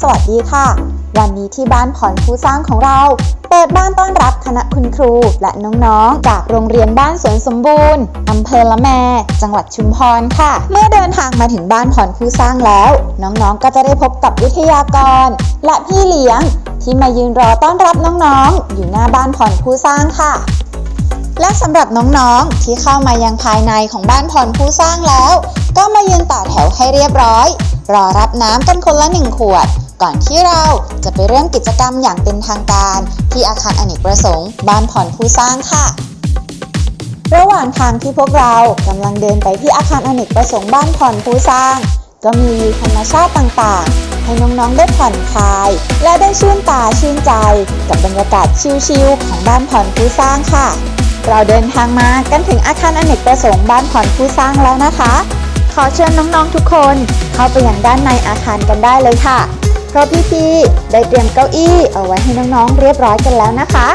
สวัสดีค่ะ วันนี้ที่บ้านผ่อนผู้สร้างของเรา เปิดบ้านต้อนรับคณะคุณครูและน้องๆ จากโรงเรียนบ้านสวนสมบูรณ์อำเภอละแม จังหวัดชุมพรค่ะ เมื่อเดินทางมาถึงบ้านผ่อนผู้สร้างแล้ว น้องๆ ก็จะได้พบกับวิทยากร และพี่เลี้ยง ที่มายืนรอต้อนรับน้องๆ อยู่หน้าบ้านผ่อนผู้สร้างค่ะและสำหรับน้องๆ ที่เข้ามายังภายในของบ้านผ่อนผู้สร้างแล้ว ก็มายืนต่อแถวให้เรียบร้อย รอรับน้ำกันคนละหนึ่งขวด ก่อนที่เราจะไปเริ่มกิจกรรมอย่างเป็นทางการ ที่อาคารอเนกประสงค์บ้านผ่อนผู้สร้างค่ะ ระหว่างทางที่พวกเรากำลังเดินไปที่อาคารอเนกประสงค์บ้านผ่อนผู้สร้าง ก็มีวิวธรรมชาติต่างๆ ให้น้องๆได้ผ่อนคลาย และได้ชื่นตาชื่นใจ กับบรรยากาศชิลๆของบ้านผ่อนผู้สร้างค่ะ เราเดินทางมากันถึงอาคารอเนกประสงค์บ้านผ่อนผู้สร้างแล้วนะคะขอเชิญน้อง ๆ ทุกคนเข้าไปยังด้านในอาคารกันได้เลยค่ะ เพราะพี่ๆได้เตรียมเก้าอี้เอาไว้ให้น้องๆเรียบร้อยกันแล้วนะคะ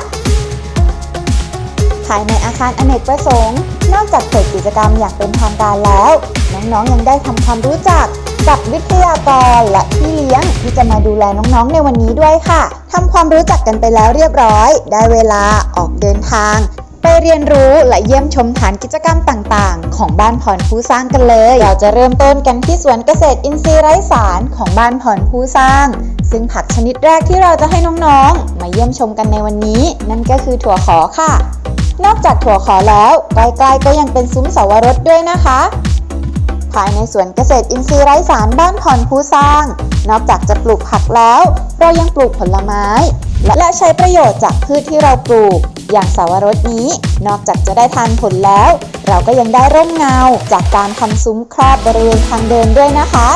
ภายในอาคารอเนกประสงค์ นอกจากเปิดกิจกรรมอย่างเป็นทางการแล้ว น้องๆยังได้ทำความรู้จักกับวิทยากรและพี่เลี้ยงที่จะมาดูแลน้องๆในวันนี้ด้วยค่ะทำความรู้จักกันไปแล้วเรียบร้อย ได้เวลาออกเดินทาง ไปเรียนรู้และเยี่ยมชมฐานกิจกรรมต่างๆ ของบ้านผ่อนผู้สร้างกันเลย เราจะเริ่มต้นกันที่สวนเกษตรอินทรีย์ไร้สารของบ้านผ่อนผู้สร้าง ซึ่งผักชนิดแรกที่เราจะให้น้องๆ มาเยี่ยมชมกันในวันนี้ นั่นก็คือถั่วขอค่ะ นอกจากถั่วขอแล้วใกล้ๆก็ยังเป็นซุ้มสวรสด้วยนะคะภายในสวนเกษตรอินทรีย์ไร้สารบ้านผ่อนผู้สร้าง นอกจากจะปลูกผักแล้ว เรายังปลูกผลไม้ และใช้ประโยชน์จากพืชที่เราปลูก อย่างเสาวรสนี้ นอกจากจะได้ทานผลแล้ว เราก็ยังได้ร่มเงา จากการทำซุ้มครอบบริเวณทางเดินด้วยนะคะ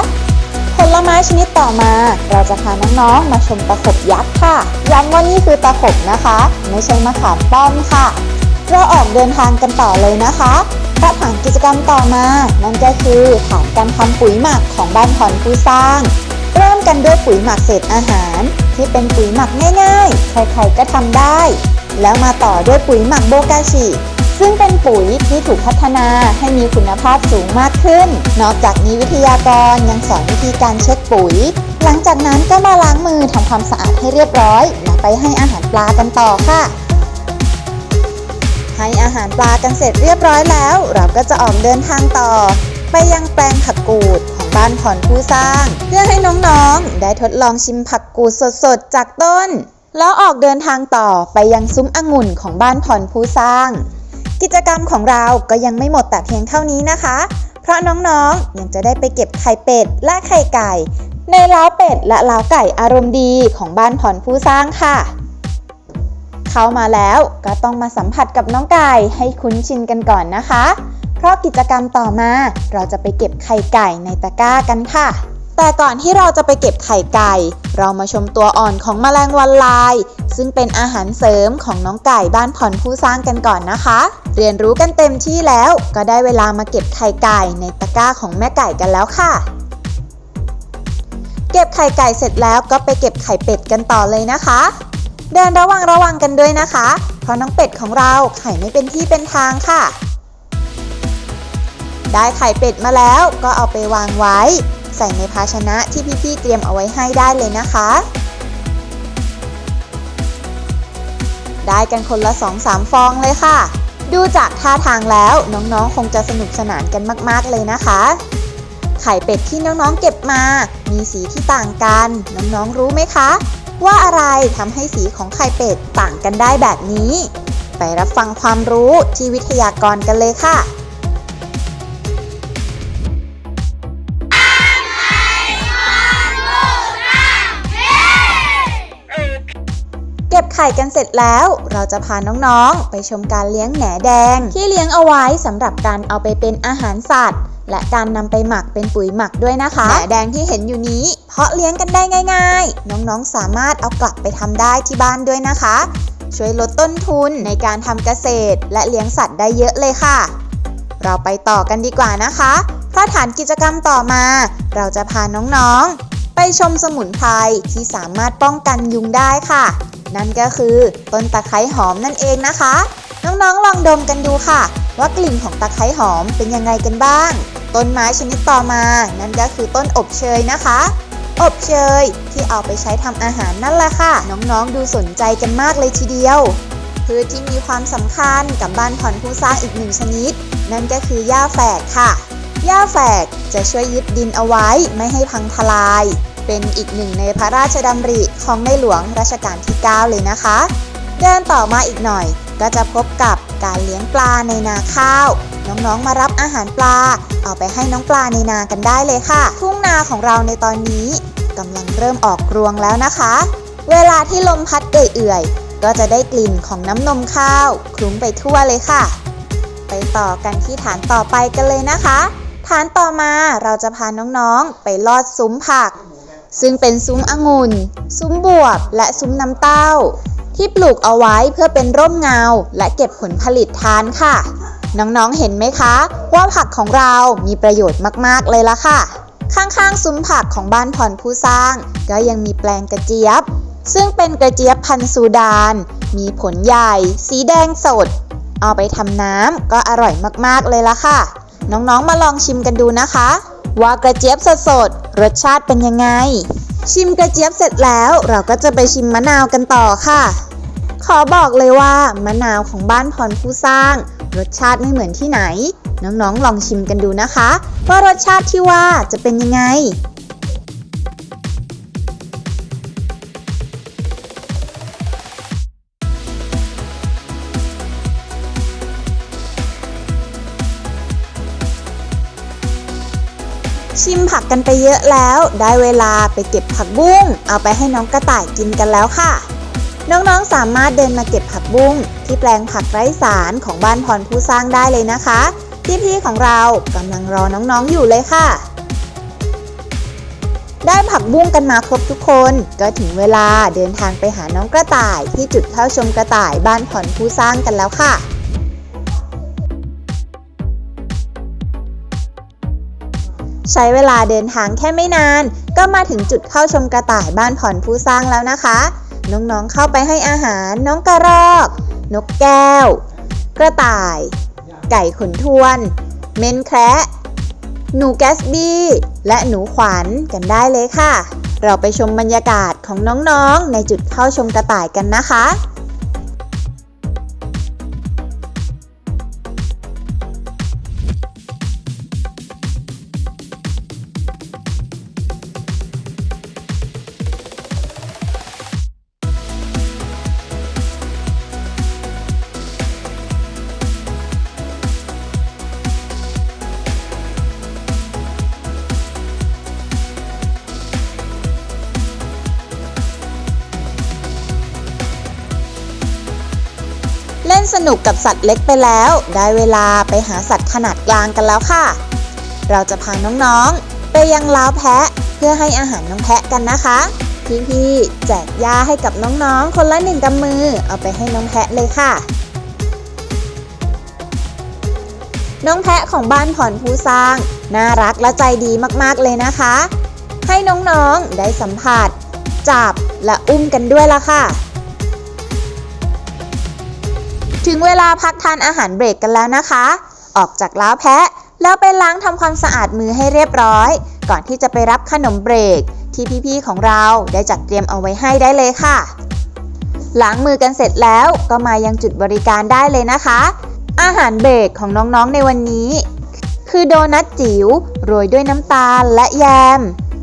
ผลไม้ชนิดต่อมา เราจะพาน้องๆมาชมตะขบยักษ์ค่ะย้ำว่านี่คือตะขบนะคะ ไม่ใช่มะขามป้อมค่ะ เราออกเดินทางกันต่อเลยนะคะพระฐานกิจกรรมต่อมา นั่นก็คือฐานการทำปุ๋ยหมักของบ้านผ่อนผู้สร้าง เริ่มกันด้วยปุ๋ยหมักเศษอาหาร ที่เป็นปุ๋ยหมักง่ายๆ ใครๆก็ทำได้ แล้วมาต่อด้วยปุ๋ยหมักโบกาชิซึ่งเป็นปุ๋ยที่ถูกพัฒนาให้มีคุณภาพสูงมากขึ้น นอกจากนี้วิทยากรยังสอนวิธีการเช็คปุ๋ย หลังจากนั้นก็มาล้างมือทำความสะอาดให้เรียบร้อยแล้วไปให้อาหารปลากันต่อค่ะ ให้อาหารปลากันเสร็จเรียบร้อยแล้ว เราก็จะออกเดินทางต่อ ไปยังแปลงผักกูด บ้านผ่อนผู้สร้าง เพื่อให้น้องๆ ได้ทดลองชิมผักกูดสดๆ จากต้น แล้วออกเดินทางต่อไปยังซุ้มองุ่นของบ้านผ่อนผู้สร้าง กิจกรรมของเราก็ยังไม่หมดแต่เพียงเท่านี้นะคะ เพราะน้องๆ ยังจะได้ไปเก็บไข่เป็ดและไข่ไก่ ในล้าวเป็ดและล้าวไก่อารมณ์ดีของบ้านผ่อนผู้สร้างค่ะเข้ามาแล้วก็ต้องมาสัมผัสกับน้องไก่ให้คุ้นชินกันก่อนนะคะ ราะกิจกรรมต่อมา เราจะไปเก็บไข่ไก่ในตะกร้ากันค่ะ แต่ก่อนที่เราจะไปเก็บไข่ไก่ เรามาชมตัวอ่อนของแมลงวันลาย ซึ่งเป็นอาหารเสริมของน้องไก่บ้านผ่อนผู้สร้างกันก่อนนะคะ เรียนรู้กันเต็มที่แล้ว ก็ได้เวลามาเก็บไข่ไก่ในตะกร้าของแม่ไก่กันแล้วค่ะเก็บไข่ไก่เสร็จแล้วก็ไปเก็บไข่เป็ดกันต่อเลยนะคะ เดินระวังระวังกันด้วยนะคะ เพราะน้องเป็ดของเราไข่ไม่เป็นที่เป็นทางค่ะ ได้ไข่เป็ดมาแล้วก็เอาไปวางไว้ ใส่ในภาชนะที่พี่ๆเตรียมเอาไว้ให้ได้เลยนะคะ ได้กันคนละ 2-3 ฟองเลยค่ะ ดูจากท่าทางแล้วน้องๆ คงจะสนุกสนานกันมากๆเลยนะคะ ไข่เป็ดที่น้องๆเก็บมา มีสีที่ต่างกัน น้องๆรู้ไหมคะ ว่าอะไรทำให้สีของไข่เป็ดต่างกันได้แบบนี้ ไปรับฟังความรู้ที่วิทยากรกันเลยค่ะ ไข่กันเสร็จแล้ว เราจะพาน้องๆ ไปชมการเลี้ยงแหนแดง ที่เลี้ยงเอาไว้สำหรับการเอาไปเป็นอาหารสัตว์ และการนำไปหมักเป็นปุ๋ยหมักด้วยนะคะ แหนแดงที่เห็นอยู่นี้ เพาะเลี้ยงกันได้ง่าย ๆ น้องๆสามารถเอากลับไปทำได้ที่บ้านด้วยนะคะ ช่วยลดต้นทุนในการทำเกษตร และเลี้ยงสัตว์ได้เยอะเลยค่ะ เราไปต่อกันดีกว่านะคะเพราะฐานกิจกรรมต่อมา เราจะพาน้องๆ ไปชมสมุนไพรที่สามารถป้องกันยุงได้ค่ะ นั่นก็คือต้นตะไคร้หอมนั่นเองนะคะ น้องๆลองดมกันดูค่ะ ว่ากลิ่นของตะไคร้หอมเป็นยังไงกันบ้าง ต้นไม้ชนิดต่อมา นั่นก็คือต้นอบเชยนะคะ อบเชยที่เอาไปใช้ทำอาหารนั่นแหละค่ะ น้องๆดูสนใจกันมากเลยทีเดียวพืชที่มีความสำคัญกับบ้านผ่อนผู้สร้างอีกหนึ่งชนิด นั่นก็คือหญ้าแฝกค่ะ หญ้าแฝกจะช่วยยึดดินเอาไว้ไม่ให้พังทลาย เป็นอีกหนึ่งในพระราชดำริของในหลวงรัชกาลที่ 9 เลยนะคะ เดินต่อมาอีกหน่อยก็จะพบกับการเลี้ยงปลาในนาข้าว น้องๆมารับอาหารปลา เอาไปให้น้องปลาในนากันได้เลยค่ะ ทุ่งนาของเราในตอนนี้กำลังเริ่มออกรวงแล้วนะคะ เวลาที่ลมพัดเอื่อยๆ ก็จะได้กลิ่นของน้ำนมข้าวคลุ้งไปทั่วเลยค่ะ ไปต่อกันที่ฐานต่อไปกันเลยนะคะ ฐานต่อมาเราจะพาน้องๆไปลอดซุ้มผัก ซึ่งเป็นซุ้มองุ่น ซุ้มบวบ และซุ้มน้ำเต้า ที่ปลูกเอาไว้เพื่อเป็นร่มเงา และเก็บผลผลิตทานค่ะ น้องๆเห็นไหมคะ ว่าผักของเรามีประโยชน์มากๆเลยละค่ะ ข้างๆซุ้มผักของบ้านผ่อนผู้สร้าง ก็ยังมีแปลงกระเจี๊ยบ ซึ่งเป็นกระเจี๊ยบพันธุ์ซูดาน มีผลใหญ่ สีแดงสด เอาไปทำน้ำก็อร่อยมากๆเลยละค่ะ น้องๆ มาลองชิมกันดูนะคะ ว่ากระเจี๊ยบสดๆรสชาติเป็นยังไง ชิมกระเจี๊ยบเสร็จแล้วเราก็จะไปชิมมะนาวกันต่อค่ะ ขอบอกเลยว่ามะนาวของบ้านพรผู้สร้าง รสชาติไม่เหมือนที่ไหน น้องๆ ลองชิมกันดูนะคะ ว่ารสชาติที่ว่าจะเป็นยังไง ชิมผักกันไปเยอะแล้ว ได้เวลาไปเก็บผักบุ้ง เอาไปให้น้องกระต่ายกินกันแล้วค่ะ น้องๆสามารถเดินมาเก็บผักบุ้ง ที่แปลงผักไร้สารของบ้านพรผู้สร้างได้เลยนะคะพี่ๆของเรากำลังรอน้องๆอยู่เลยค่ะ ได้ผักบุ้งกันมาครบทุกคน ก็ถึงเวลาเดินทางไปหาน้องกระต่ายที่จุดเข้าชมกระต่ายบ้านผ่อนผู้สร้างกันแล้วค่ะ ใช้เวลาเดินทางแค่ไม่นาน ก็มาถึงจุดเข้าชมกระต่ายบ้านผ่อนผู้สร้างแล้วนะคะ น้องๆเข้าไปให้อาหารน้องกระรอก นกแก้ว กระต่าย ไก่ขนทวน เมนแคระหนูแกสบี้และหนูขวัญกันได้เลยค่ะ เราไปชมบรรยากาศของน้องๆ ในจุดเข้าชมกระต่ายกันนะคะ นสนุกกับสัตว์เล็กไปแล้ว ได้เวลาไปหาสัตว์ขนาดกลางกันแล้วค่ะ เราจะพาน้องๆ ไปยังล้าวแพะเพื่อให้อาหารน้องแพะกันนะคะ พี่ๆแจกหญ้าให้กับน้องๆ คนละหนึ่งกำมือ เอาไปให้น้องแพะเลยค่ะ น้องแพะของบ้านผ่อนผู้สร้าง น่ารักและใจดีมากๆเลยนะคะ ให้น้องๆ ได้สัมผัส จับและอุ้มกันด้วยละค่ะ ถึงเวลาพักทานอาหารเบรกกันแล้วนะคะ ออกจากล้าแพะ แล้วไปล้างทำความสะอาดมือให้เรียบร้อย ก่อนที่จะไปรับขนมเบรก ที่พี่ๆของเราได้จัดเตรียมเอาไว้ให้ได้เลยค่ะ ล้างมือกันเสร็จแล้วก็มายังจุดบริการได้เลยนะคะ อาหารเบรกของน้องๆในวันนี้ คือโดนัทจิ๋วโรยด้วยน้ำตาลและแยม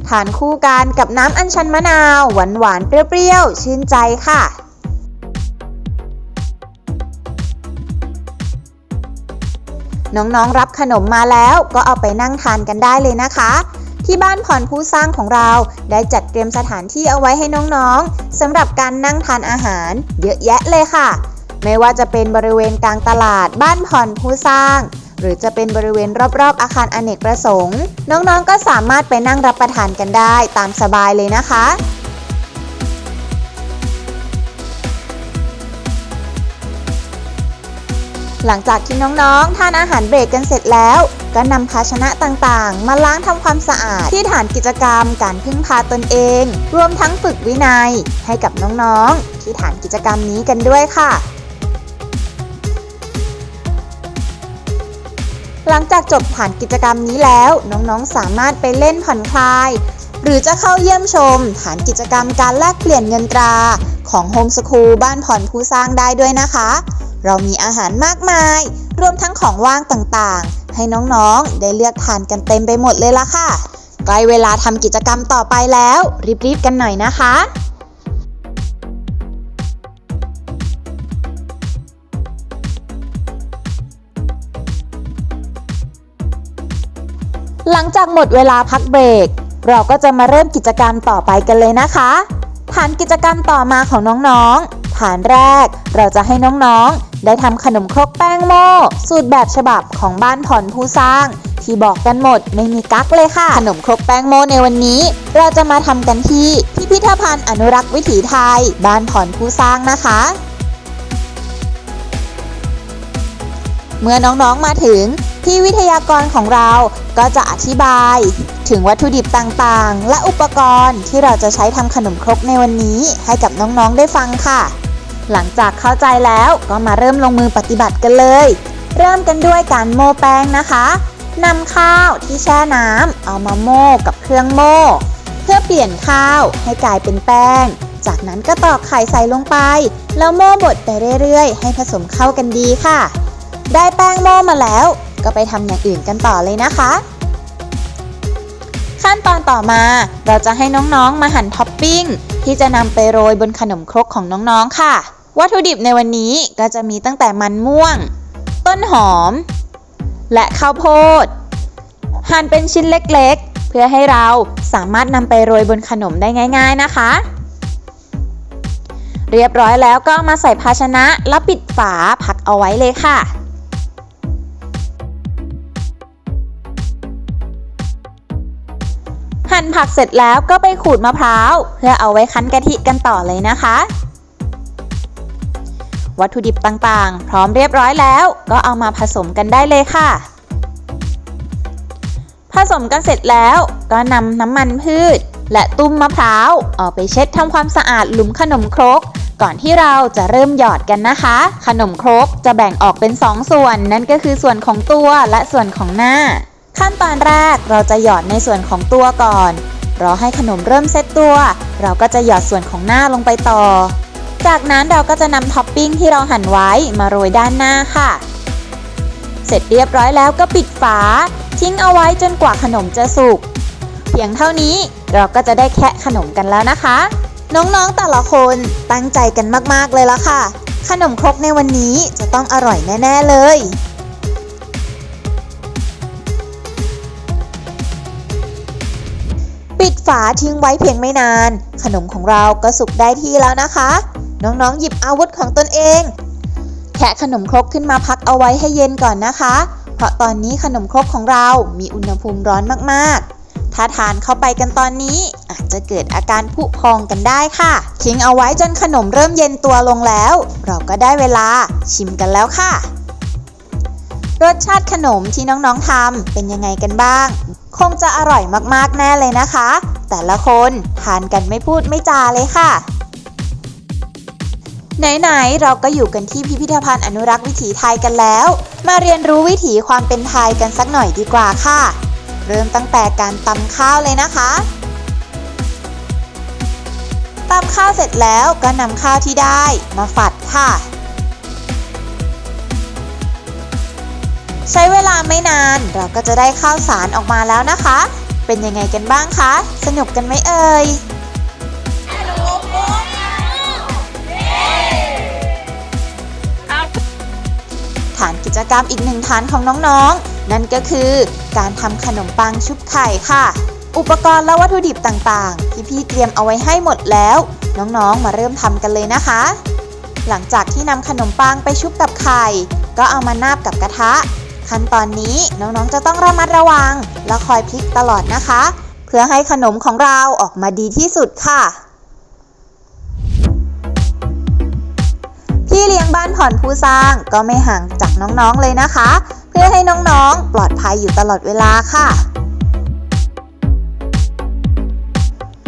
ทานคู่กันกับน้ำอัญชันมะนาว หวานๆเปรี้ยวๆชื่นใจค่ะ น้องๆรับขนมมาแล้วก็เอาไปนั่งทานกันได้เลยนะคะ ที่บ้านผ่อนผู้สร้างของเราได้จัดเตรียมสถานที่เอาไว้ให้น้องๆสำหรับการนั่งทานอาหาร เยอะแยะเลยค่ะ ไม่ว่าจะเป็นบริเวณกลางตลาดบ้านผ่อนผู้สร้าง หรือจะเป็นบริเวณรอบๆ อาคารอเนกประสงค์ น้องๆก็สามารถไปนั่งรับประทานกันได้ตามสบายเลยนะคะ หลังจากที่น้องๆทานอาหารเบรกกันเสร็จแล้ว ก็นำภาชนะต่างๆ มาล้างทำความสะอาดที่ฐานกิจกรรมการพึ่งพาตนเอง รวมทั้งฝึกวินัยให้กับน้องๆ ที่ฐานกิจกรรมนี้กันด้วยค่ะ หลังจากจบฐานกิจกรรมนี้แล้วน้องๆสามารถไปเล่นผ่อนคลาย หรือจะเข้าเยี่ยมชม ฐานกิจกรรมการแลกเปลี่ยนเงินตราของโฮมสคูลบ้านผ่อนผู้สร้างได้ด้วยนะคะ เรามีอาหารมากมาย รวมทั้งของว่างต่างๆ ให้น้องๆ ได้เลือกทานกันเต็มไปหมดเลยละค่ะ ใกล้เวลาทำกิจกรรมต่อไปแล้ว รีบๆ กันหน่อยนะคะหลังจากหมดเวลาพักเบรก เราก็จะมาเริ่มกิจกรรมต่อไปกันเลยนะคะ ฐานกิจกรรมต่อมาของน้องๆ ฐานแรกเราจะให้น้องๆ ได้ทำขนมครกแป้งโม่สูตรแบบฉบับของบ้านผ่อนผู้สร้าง ที่บอกกันหมดไม่มีกั๊กเลยค่ะ ขนมครกแป้งโม่ในวันนี้ เราจะมาทำกันที่พิพิธภัณฑ์อนุรักษ์วิถีไทย บ้านผ่อนผู้สร้างนะคะ เมื่อน้องๆมาถึงพี่วิทยากรของเราก็จะอธิบายถึงวัตถุดิบต่างๆ และอุปกรณ์ที่เราจะใช้ทำขนมครกในวันนี้ให้กับน้องๆได้ฟังค่ะ หลังจากเข้าใจแล้วก็มาเริ่มลงมือปฏิบัติกันเลย เริ่มกันด้วยการโม่แป้งนะคะนำข้าวที่แช่น้ำเอามาโม่กับเครื่องโม่เพื่อเปลี่ยนข้าวให้กลายเป็นแป้ง จากนั้นก็ตอกไข่ใส่ลงไป แล้วโม่บดไปเรื่อยๆ ให้ผสมเข้ากันดีค่ะ ได้แป้งโม่มาแล้ว ก็ไปทำอย่างอื่นกันต่อเลยนะคะ ขั้นตอนต่อมาเราจะให้น้องๆมาหั่นท็อปปิ้งที่จะนำไปโรยบนขนมครกของน้องๆค่ะ วัตถุดิบในวันนี้ก็จะมีตั้งแต่มันม่วง ต้นหอม และข้าวโพด หั่นเป็นชิ้นเล็กๆ เพื่อให้เราสามารถนำไปโรยบนขนมได้ง่าย ๆนะคะ เรียบร้อยแล้วก็มาใส่ภาชนะแล้วปิดฝาพักเอาไว้เลยค่ะหั่นผักเสร็จแล้วก็ไปขูดมะพร้าว เพื่อเอาไว้คั้นกะทิกันต่อเลยนะคะ วัตถุดิบต่างๆ พร้อมเรียบร้อยแล้ว ก็เอามาผสมกันได้เลยค่ะ ผสมกันเสร็จแล้วก็นำน้ำมันพืช และตุ้มมะพร้าวออกไปเช็ดทำความสะอาดหลุมขนมครก ก่อนที่เราจะเริ่มหยอดกันนะคะ ขนมครกจะแบ่งออกเป็น 2ส่วน นั่นก็คือส่วนของตัวและส่วนของหน้า ขั้นตอนแรกเราจะหยอดในส่วนของตัวก่อนรอให้ขนมเริ่มเซตตัว เราก็จะหยอดส่วนของหน้าลงไปต่อ จากนั้นเราก็จะนำท็อปปิ้งที่เราหั่นไว้มาโรยด้านหน้าค่ะ เสร็จเรียบร้อยแล้วก็ปิดฝา ทิ้งเอาไว้จนกว่าขนมจะสุก เพียงเท่านี้เราก็จะได้แคะขนมกันแล้วนะคะ น้องๆแต่ละคนตั้งใจกันมากๆเลยละค่ะ ขนมครกในวันนี้จะต้องอร่อยแน่ ๆ เลยปิดฝาทิ้งไว้เพียงไม่นาน ขนมของเราก็สุกได้ที่แล้วนะคะ น้องๆ หยิบอาวุธของตนเอง แคะขนมครกขึ้นมาพักเอาไว้ให้เย็นก่อนนะคะ เพราะตอนนี้ขนมครกของเรามีอุณหภูมิร้อนมากๆ ถ้าทานเข้าไปกันตอนนี้อาจจะเกิดอาการผุพองกันได้ค่ะ ทิ้งเอาไว้จนขนมเริ่มเย็นตัวลงแล้ว เราก็ได้เวลาชิมกันแล้วค่ะ รสชาติขนมที่น้องๆทำเป็นยังไงกันบ้าง คงจะอร่อยมากๆแน่เลยนะคะ แต่ละคนทานกันไม่พูดไม่จาเลยค่ะ ไหนๆเราก็อยู่กันที่พิพิธภัณฑ์อนุรักษ์วิถีไทยกันแล้ว มาเรียนรู้วิถีความเป็นไทยกันสักหน่อยดีกว่าค่ะ เริ่มตั้งแต่การตำข้าวเลยนะคะตำข้าวเสร็จแล้วก็นำข้าวที่ได้มาฝัดค่ะ ใช้เวลาไม่นานเราก็จะได้ข้าวสารออกมาแล้วนะคะ เป็นยังไงกันบ้างคะ สนุกกันไหมเอ่ย ฐานกิจกรรมอีกหนึ่งฐานของน้องๆ นั่นก็คือการทำขนมปังชุบไข่ค่ะ อุปกรณ์และวัตถุดิบต่างๆ ที่พี่เตรียมเอาไว้ให้หมดแล้ว น้องๆ มาเริ่มทำกันเลยนะคะ หลังจากที่นำขนมปังไปชุบกับไข่ ก็เอามานาบกับกระทะ ขั้นตอนนี้น้องๆ จะต้องระมัดระวัง และคอยพลิกตลอดนะคะ เพื่อให้ขนมของเราออกมาดีที่สุดค่ะ บ้านผ่อนผู้สร้างก็ไม่ห่างจากน้องๆเลยนะคะ เพื่อให้น้องๆ ปลอดภัยอยู่ตลอดเวลาค่ะ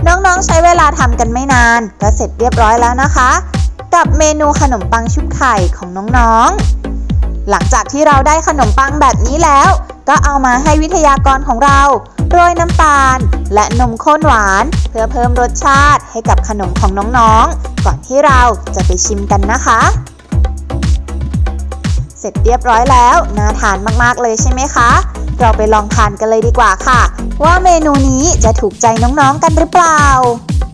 น้องๆใช้เวลาทำกันไม่นาน ก็เสร็จเรียบร้อยแล้วนะคะ กับเมนูขนมปังชุบไข่ของน้องๆ หลังจากที่เราได้ขนมปังแบบนี้แล้ว ก็เอามาให้วิทยากรของเราโรยน้ำตาล และนมข้นหวาน เพื่อเพิ่มรสชาติให้กับขนมของน้องๆ ก่อนที่เราจะไปชิมกันนะคะ สร็จเรียบร้อยแล้ว น่าทานมากๆเลยใช่ไหมคะ เราไปลองทานกันเลยดีกว่าค่ะ ว่าเมนูนี้จะถูกใจน้องๆกันหรือเปล่า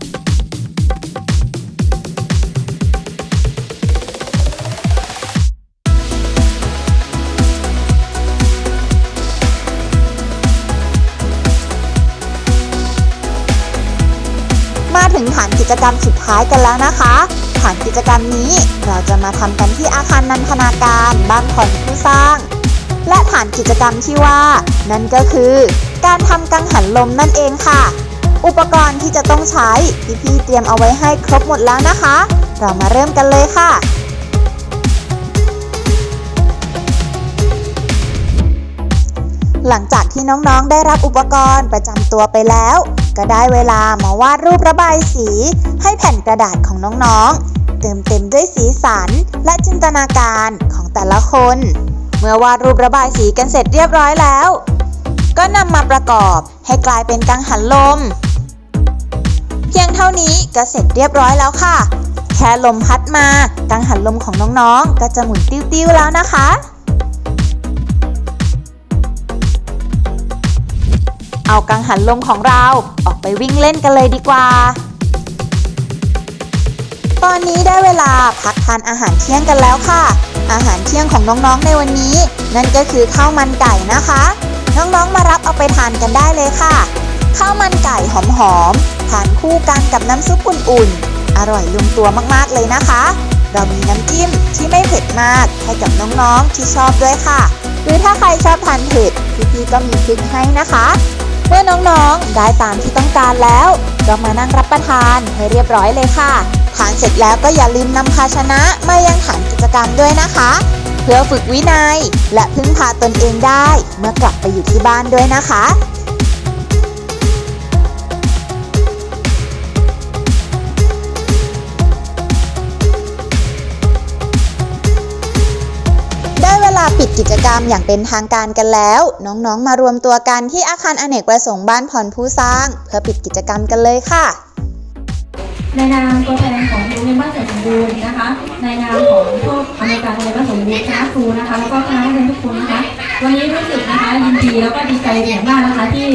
มา จกรรมสุดท้ายกันแล้วนะคะฐานกิจกรรมนี้เราจะมาทำกันที่อาคารนันทนาการบ้านผ่อนผู้สร้าง และฐานกิจกรรมที่ว่า นั่นก็คือ การทำกังหันลมนั่นเองค่ะ อุปกรณ์ที่จะต้องใช้พี่ๆเตรียมเอาไว้ให้ครบหมดแล้วนะคะ เรามาเริ่มกันเลยค่ะหลังจากที่น้องๆ ได้รับอุปกรณ์ประจำตัวไปแล้ว ก็ได้เวลามาวาดรูประบายสี ให้แผ่นกระดาษของน้องๆ เติมเต็มด้วยสีสันและจินตนาการของแต่ละคน เมื่อวาดรูประบายสีกันเสร็จเรียบร้อยแล้ว ก็นำมาประกอบให้กลายเป็นกังหันลม เพียงเท่านี้ก็เสร็จเรียบร้อยแล้วค่ะ แค่ลมพัดมากังหันลมของน้องๆ ก็จะหมุนติ้วๆแล้วนะคะ เอากังหันลมของเราออกไปวิ่งเล่นกันเลยดีกว่า ตอนนี้ได้เวลาพักทานอาหารเที่ยงกันแล้วค่ะ อาหารเที่ยงของน้องๆในวันนี้ นั่นก็คือข้าวมันไก่นะคะ น้องๆมารับเอาไปทานกันได้เลยค่ะ ข้าวมันไก่หอมๆทานคู่กันกับน้ำซุปอุ่นๆอร่อยลงตัวมากๆเลยนะคะเรามีน้ำจิ้มที่ไม่เผ็ดมากให้กับน้องๆที่ชอบด้วยค่ะ หรือถ้าใครชอบทานเผ็ดพี่ๆก็มีพริกให้นะคะ เมื่อน้องๆ ได้ตามที่ต้องการแล้วก็มานั่งรับประทานให้เรียบร้อยเลยค่ะทานเสร็จแล้วก็อย่าลืมนำภาชนะมายังฐานกิจกรรมด้วยนะคะ เพื่อฝึกวินัย และพึ่งพาตนเองได้ เมื่อกลับไปอยู่ที่บ้านด้วยนะคะ กิจกรรมอย่างเป็นทางการกันแล้ว น้องๆ มารวมตัวกันที่อาคารอเนกประสงค์บ้านผ่อนผู้สร้าง เพื่อปิดกิจกรรมกันเลยค่ะ ในนามตัวแทนของโรงเรียนบ้านแสนสมบูรณ์นะคะ ในนามของผู้อำนวยการโรงเรียนบ้านสมบูรณ์คณะครูนะคะแล้วก็คณะนักเรียนทุกคนนะคะ วันนี้รู้สึกนะคะยินดีแล้วก็ดีใจเป็นอย่างมากนะคะที่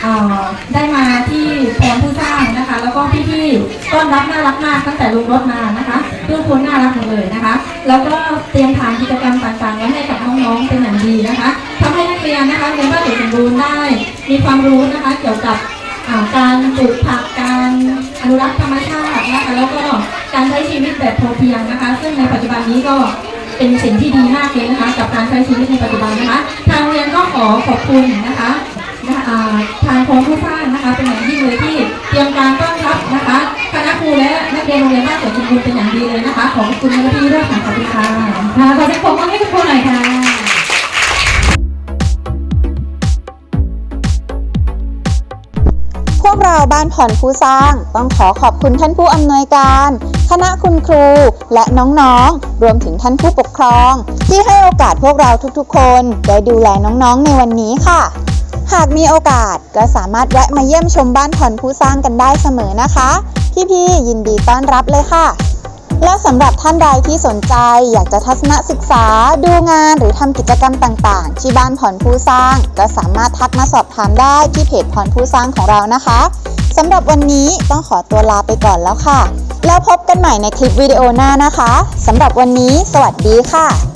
เอ่อได้มาที่แทนผู้สร้างนะคะ แล้วก็พี่ๆต้อนรับน่ารักมากตั้งแต่ลงรถมานะคะทุกคนน่ารักหมดเลยนะคะ แล้วก็เตรียมฐานกิจกรรมต่างๆไว้ให้กับ น้องเป็นอย่างดีนะคะทำให้นักเรียนนะคะเรียนบ้านเด็กสมบูรณ์ได้ มีความรู้นะคะเกี่ยวกับการปลูกผักการอนุรักษ์ธรรมชาตินะคะแล้วก็การใช้ชีวิตแบบพอเพียงนะคะ ซึ่งในปัจจุบันนี้ก็เป็นสิ่งที่ดีมากเลยนะคะ กับการใช้ชีวิตในปัจจุบันนะคะ ทางเรียนก็ขอขอบคุณนะคะทางโครงผู้สร้างนะคะ เป็นอย่างยิ่งเลยที่เตรียมการต้อนรับนะคะ รูและนักเรียนโรงเรียนบ้านสวนชุมพลเป็นอย่างดีเลยนะคะ ขอบคุณนักเรียนด้วยค่ะขอบคุณค่ะค่ะขอเสียงปรบมือให้คุณครูหน่อยค่ะพวกเราบ้านผ่อนผู้สร้าง ต้องขอขอบคุณท่านผู้อำนวยการ คณะคุณครูและน้องๆ รวมถึงท่านผู้ปกครอง ที่ให้โอกาสพวกเราทุกๆ คนได้ดูแลน้องๆในวันนี้ค่ะหากมีโอกาสก็สามารถแวะมาเยี่ยมชมบ้านผ่อนผู้สร้างกันได้เสมอนะคะ พี่ๆยินดีต้อนรับเลยค่ะ และสำหรับท่านใดที่สนใจอยากจะทัศนศึกษา ดูงานหรือทำกิจกรรมต่างๆ ที่บ้านผ่อนผู้สร้าง ก็สามารถทักมาสอบถามได้ที่เพจผ่อนผู้สร้างของเรานะคะสำหรับวันนี้ต้องขอตัวลาไปก่อนแล้วค่ะ แล้วพบกันใหม่ในคลิปวิดีโอหน้านะคะสำหรับวันนี้ สวัสดีค่ะ